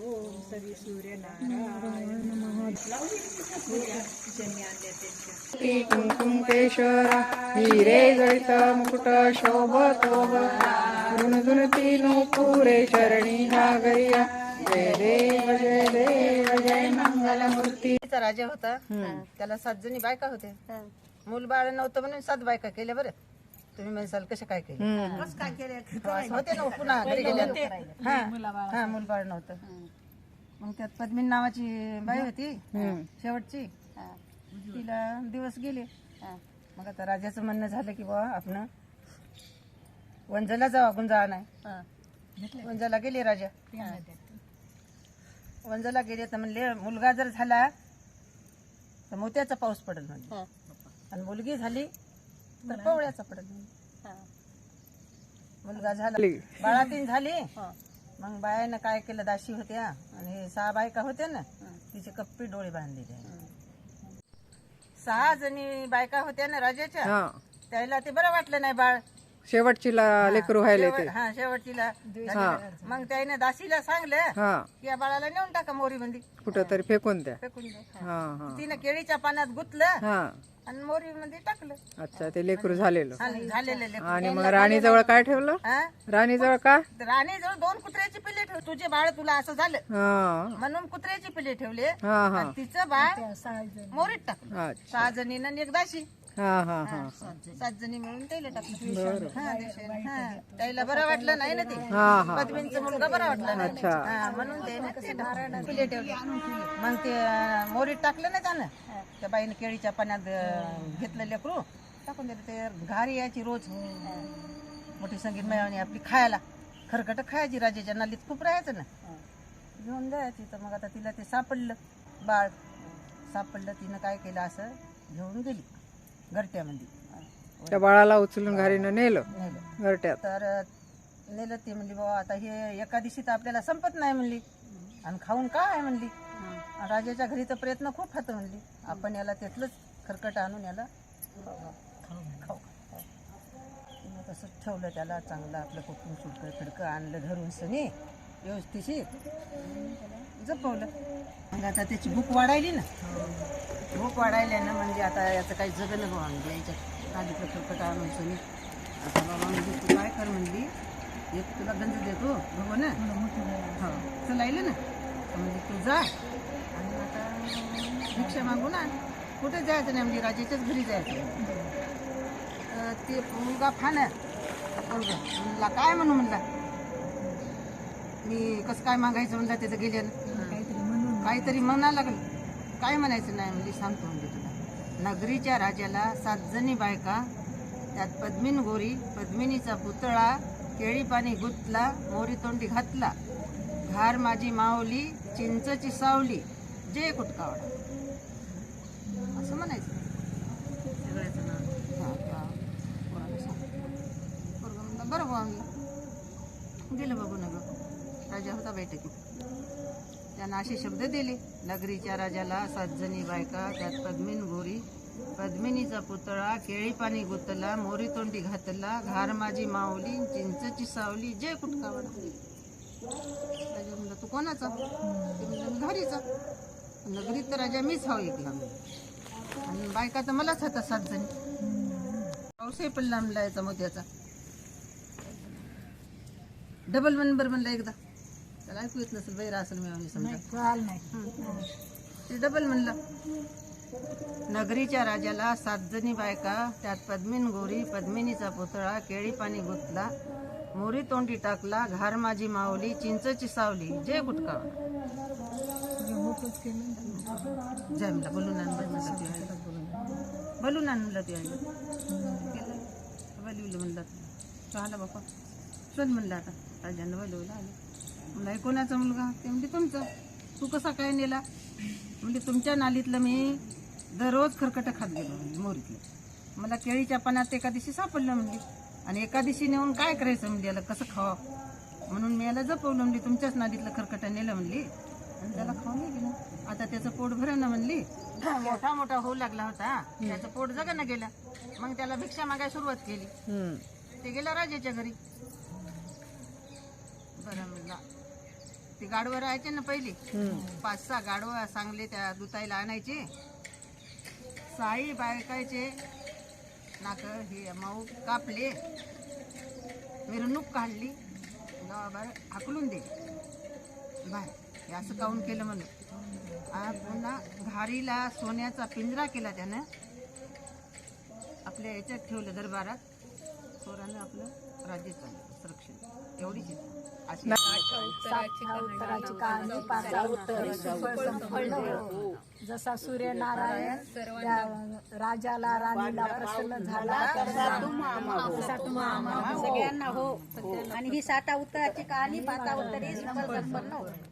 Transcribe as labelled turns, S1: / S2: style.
S1: ओम सवी सूर्यनारायण
S2: कुंकुम केशरा हिरे जळित मुकुट शोभतो रुणधुनती नूपुरे चरणी नागरिया जय देव जय देव जय मंगलमूर्ती
S3: चा राजा होता. त्याला सात जणी बायका होते मूल बाळ नव्हतं म्हणून सात बायका केल्या बरं. तुम्ही म्हणसाल कशा काय केले? काय केले? होते ना पुन्हा घरी गेले हा हा मूल बाळ नव्हतं. मग त्यात पद्मिनी नावाची बाई होती शेवटची. तिला दिवस गेले. मग आता राजाचं म्हणणं झालं की बाबा आपण वंजाला जावा गुंजाळा नाही. वंजाला गेले राजा. वंजाला गेले तर म्हणले मुलगा जर झाला तर मोत्याचा पाऊस पडेल म्हणजे आणि मुलगी झाली तर पवळ्याचा मुलगा झाला. बाळातीन झाली. मग बायानं काय केलं? दाशी होत्या. आणि हे सहा बायका होत्या ना तिचे कप्पी डोळे बांधलेले सहा जणी बायका होत्या ना राजाच्या?
S2: हा.
S3: त्याला ते बरं वाटलं नाही बाळ.
S2: शेवटची ला- लेकरू व्हायला
S3: शेवट-
S2: ते
S3: हा. शेवटचीला मग त्याने दासीला सांगलं
S2: हा.
S3: की या बाळाला नेऊन टाका मोरी मध्ये
S2: कुठं तरी फेकून द्या.
S3: फेकून द्या.
S2: हा हा.
S3: तिनं केळीच्या पाण्यात गुतलं.
S2: हा.
S3: आणि मोरी मध्ये टाकलं.
S2: अच्छा ते लेकरू झालेलं.
S3: आणि झालेले लेकरं.
S2: आणि मग राणी जवळ काय ठेवलं?
S3: हा?
S2: राणी जवळ का?
S3: तर राणी जवळ दोन कुत्र्याची पिल्ले ठेव तुझे बाळ तुला असं झालं.
S2: हा.
S3: म्हणून कुत्र्याची पिल्ले ठेवले.
S2: हा हा.
S3: आणि तिचं बाळ मोरीत टाकलं.
S2: अच्छा.
S3: सहा जणीनं आणि एक दाशी
S2: हा हा हा
S3: सात जणी मिळून त्याला टाकलं हा. हा. त्याला बरं वाटलं नाही ना ते.
S2: हा हा.
S3: पद्मींचा मुलगा बरा वाटला नाही.
S2: अच्छा.
S3: हा, म्हणून ते ना ते टाकलं. पिल्ले ठेवले. मग ते अं, मोरीत टाकलं ना त्यानं. त्या बाईने केळीच्या पाण्यात अं, घेतलं लेकरू. टाकून दिलं. ते घारी यायची रोज. मोठी संगीत मिळवणी आपली खायला. खरकट खायची राजाच्या नालीत. खूप राहायचं ना. घेऊन जायची. तर मग आता तिला ते सापडलं. बाळ. सापडलं. तिनं काय केलं असं? घेऊन गेली. घरट्यामध्ये.
S2: त्या बाळाला उचलून घारीनं नेलं.
S3: नेलं.
S2: घरट्यात.
S3: तर नेलं ते म्हणली बाबा आता हे एका दिवशी तर आपल्याला संपत नाही म्हणली. आणि खाऊन काय आहे? म्हणली. आणि राजाच्या घरी तर प्रयत्न खूप होतो म्हणली. आपण याला त्यातलंच खरकट आणून याला खाऊ तिनं तसंच ठेवलं त्याला चांगलं आपलं कुठून सुटकं खिडकं आणलं घरून सनी. व्यवस्थिशीर जपवलं. मग आता त्याची भूक वाढायली ना. भूक वाढायली ना म्हणजे आता याचं काही जगलं बाबा म्हणजे याच्यात आधीचं खरकट आणून सनी. आता बाबा म्हणजे तू काय कर म्हणली? एक तुला गंज देतो बघू ना. हो. चलायलं ना? तर म्हणजे तू जा. आणि आता भिक्षा मागू ना. कुठे जायचं नाही म्हणजे राजाच्याच घरी जायचं तर ते मुलगा फाना मुलगा. म्हणला काय म्हणू म्हणला? मी कसं काय मागायचं म्हणला त्याचं गेल्यानं काहीतरी म्हणा लागलं. काय म्हणायचं नाही म्हणजे सांगतो म्हणजे तुला. नगरीच्या राजाला सात जणी बायका त्यात पद्मिन गोरी पद्मिनीचा पुतळा केळी पाणी गुतला मोरी तोंडी घातला घार माझी माऊली चिंचची सावली जे कुटकावडा असं म्हणायचं. सगळ्याचं नाव. हा, बरं गेलं बघू ना गं राजा होता बैठकीत. त्यानं असे शब्द दिले नगरीच्या राजाला सात जणी बायका त्यात पद्मिन गोरी पद्मिनीचा पुतळा केळी पाणी गुतला मोरी तोंडी घातला घार माझी माऊली चिंचची सावली जय कुटकावडा. राजा म्हणला तू कोणाचा? ते म्हणलं घरीचा. नगरीत तर राजा मीच हाव ऐकला आणि बायका तर मलाच होता सात जणी. पाऊसही पडला म्हणला याचा मोत्याचा. डबल नंबर म्हणला एकदा. त्याला ऐकू येत नसेल बैरा असेल मी समजा ते डबल म्हणलं नगरीच्या राजाला सात जणी बायका त्यात पद्मिन गोरी पद्मिनीचा पुतळा केळी पाणी गुतला मोरी तोंडी टाकला घार माझी माऊली चिंचची सावली जय गुटका जय म्हणला बोलून आण बरं म्हणलं ते आहे. बोलून आण म्हणलं ते. गेलं. बोलवलं म्हणलं बापा चल म्हणलं आता राजानं बोलवलं आलं म्हणलं कोणाचा मुलगा? ते म्हणजे तुमचा. तू कसा काय नेला? म्हणजे तुमच्या नालीतलं मी दररोज खरकटं खात गेलो म्हणजे मोरीतलं. मला केळीच्या पाण्यात एका दिवशी सापडलं म्हणजे आणि एका दिवशी नेऊन काय करायचं म्हणजे याला? कसं खावं? म्हणून मी याला जपवलं म्हणजे तुमच्याच नालीतलं खरकटं नेलं म्हणली. आणि त्याला खाऊन नाही गेलं. आता त्याचं पोट भरणं म्हणली. मोठा मोठा होऊ लागला होता. त्याचं पोट जगानं गेलं. मग त्याला भिक्षा मागायला सुरुवात केली. ते गेलं राजाच्या घरी. बरं म्हणला. ते गाडवं राहायचे ना पहिली. पाच सहा गाडवं सांगले त्या दुताईला आणायचे. साई बायकायचे. नाक हे माऊ कापले. मिरवणूक काढली. गावाबाहेर हाकलून दे. बाय. हे असं काऊन केलं म्हणून. पुन्हा घारीला सोन्याचा पिंजरा केला त्यानं. आपल्या याच्यात ठेवलं दरबारात. चोरानं आपलं राज्य चाललं संरक्षण एवढीच. अशी
S1: उत्तर जसा सूर्यनारायण राजाला राणीला प्रसन्न झाला आम्हा हो. सगळ्यांना हो. आणि ही साता उत्तराची कहाणी पाचा उत्तरी संपन्न होते